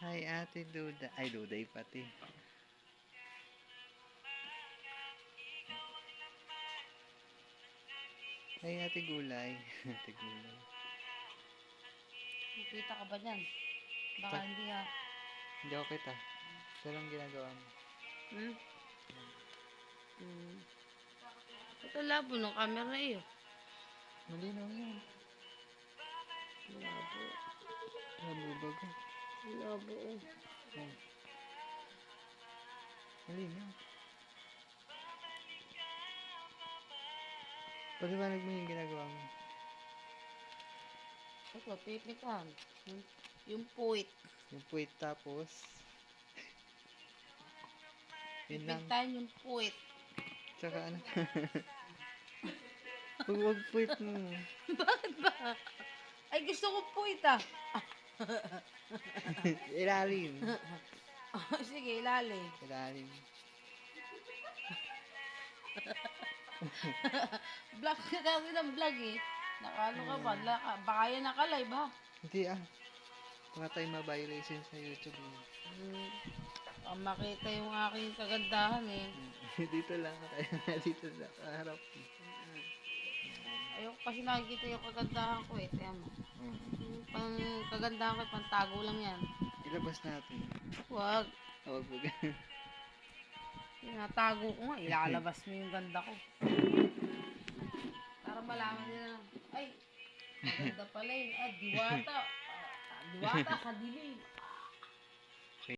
Hi, Ate Duda. Ay, Duday pati. Hi, Ate Gulay. Ate Gulay. Nakita ka ba dyan? Baka Ta- hindi ah. Hindi ako kita. Ito lang ginagawa mo. Hmm? Hmm. Ito labo ng camera iyo. Malinaw yan. Labo. Labo eh. Oh. Malinaw. Paliwanag mo yung ginagawa mo. Ito, pipitan. Yung, yung puwit. Yung puwit tapos. Yun lang. Pipitan yung puwit. Tsaka ano. Huwag wag puwit mo. Bakit ba? Ay, gusto ko puwit ah. Ilalim. Ah, Sige, ilalim. Ilalim. Vlog ka kasi ng vlog eh. Nakano ka ba? Laka, baka yan nakalive ha. Hindi ah. Baka tayo ma-violation sa YouTube. eh. Hmm. Baka makita yung aking kagandahan eh. dito lang. Kaya dito sa harap. Ayoko kasi nakikita yung kagandahan ko eh. Tiyan mo. Mm. Kagandahan ko, pang tago lang yan. Ilabas natin. Huwag. Huwag mo Tinatago ko nga, ilalabas mo yung ganda ko. Para malaman nila ay, ganda pala yun. Ah, diwata. Ah, diwata, kadilim.